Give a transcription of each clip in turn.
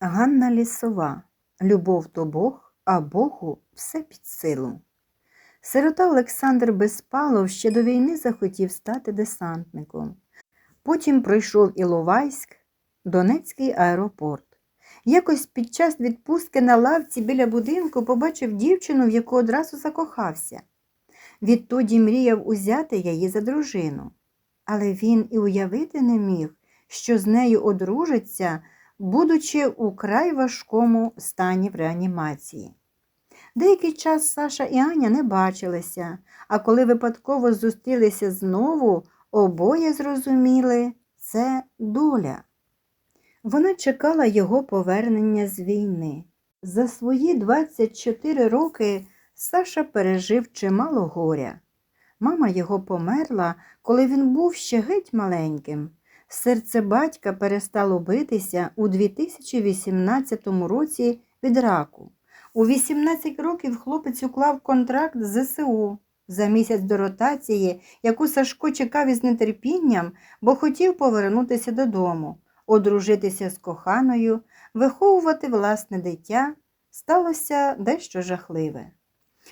Ганна Лісова. Любов то Бог, а Богу все під силу. Сирота Олександр Безпалов ще до війни захотів стати десантником. Потім пройшов Іловайськ, Донецький аеропорт. Якось під час відпустки на лавці біля будинку побачив дівчину, в яку одразу закохався. Відтоді мріяв узяти її за дружину. Але він і уявити не міг, що з нею одружиться, будучи у край важкому стані в реанімації. Деякий час Саша і Аня не бачилися, а коли випадково зустрілися знову, обоє зрозуміли це доля. Вона чекала його повернення з війни. За свої 24 роки Саша пережив чимало горя. Мама його померла, коли він був ще геть маленьким. Серце батька перестало битися у 2018 році від раку. У 18 років хлопець уклав контракт з ЗСУ за місяць до ротації, яку Сашко чекав із нетерпінням, бо хотів повернутися додому, одружитися з коханою, виховувати власне дитя. Сталося дещо жахливе.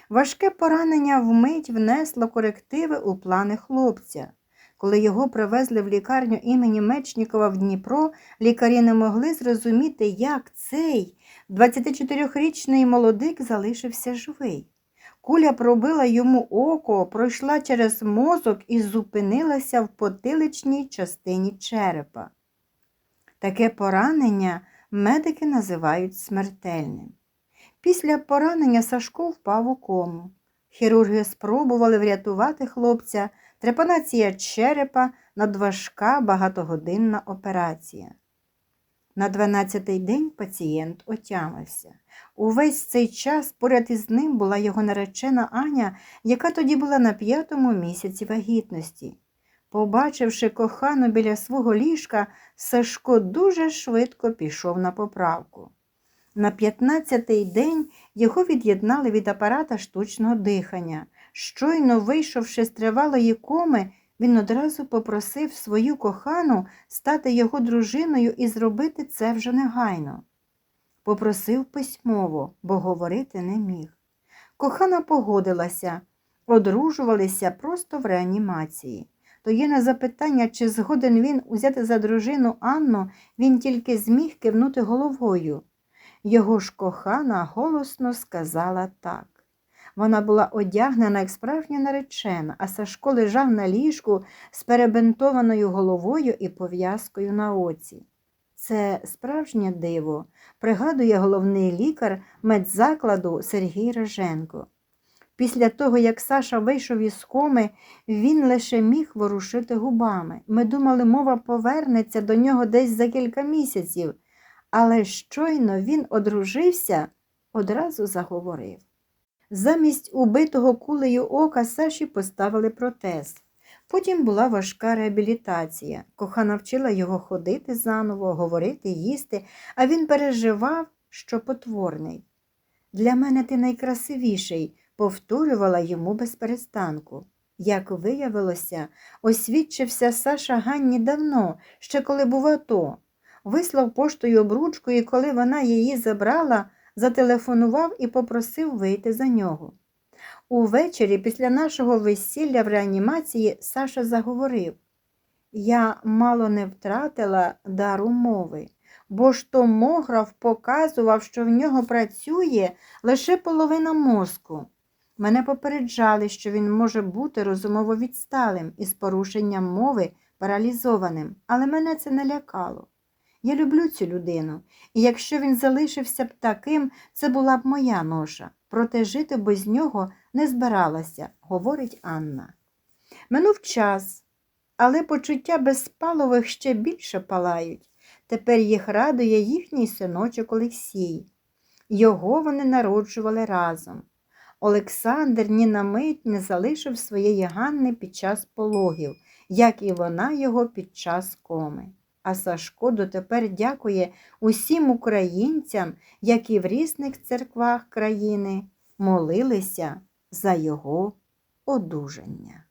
Важке поранення вмить внесло корективи у плани хлопця. Коли його привезли в лікарню імені Мечнікова в Дніпро, лікарі не могли зрозуміти, як цей 24-річний молодик залишився живий. Куля пробила йому око, пройшла через мозок і зупинилася в потиличній частині черепа. Таке поранення медики називають смертельним. Після поранення Сашко впав у кому. Хірурги спробували врятувати хлопця, трепанація черепа, надважка багатогодинна операція. На 12-й день пацієнт отямився. Увесь цей час поряд із ним була його наречена Аня, яка тоді була на п'ятому місяці вагітності. Побачивши кохану біля свого ліжка, Сашко дуже швидко пішов на поправку. На 15-й день його від'єднали від апарата штучного дихання. Щойно вийшовши з тривалої коми, він одразу попросив свою кохану стати його дружиною і зробити це вже негайно. Попросив письмово, бо говорити не міг. Кохана погодилася, одружувалися просто в реанімації. Тоді на запитання, чи згоден він узяти за дружину Анну, він тільки зміг кивнути головою. Його ж кохана голосно сказала так. Вона була одягнена як справжня наречена, а Сашко лежав на ліжку з перебинтованою головою і пов'язкою на оці. Це справжнє диво, пригадує головний лікар медзакладу Сергій Реженко. Після того, як Саша вийшов із коми, він лише міг ворушити губами. Ми думали, мова повернеться до нього десь за кілька місяців, але щойно він одружився, одразу заговорив. Замість убитого кулею ока Саші поставили протез. Потім була важка реабілітація. Кохана вчила його ходити заново, говорити, їсти, а він переживав, що потворний. Для мене ти найкрасивіший, повторювала йому без перестанку. Як виявилося, освідчився Саша Ганні давно, ще коли був АТО. Вислав поштою обручку, і коли вона її забрала, зателефонував і попросив вийти за нього. Увечері, після нашого весілля в реанімації, Саша заговорив Я мало не втратила дару мови, бо ж томограф показував, що в нього працює лише половина мозку. Мене попереджали, що він може бути розумово відсталим із порушенням мови паралізованим, але мене це не лякало. Я люблю цю людину, і якщо він залишився б таким, це була б моя ноша. Проте жити без нього не збиралася, говорить Анна. Минув час, але почуття безпалових ще більше палають. Тепер їх радує їхній синочок Олексій. Його вони народжували разом. Олександр ні на мить не залишив своєї Ганни під час пологів, як і вона його під час коми. А Сашко дотепер дякує усім українцям, які в різних церквах країни молилися за його одужання.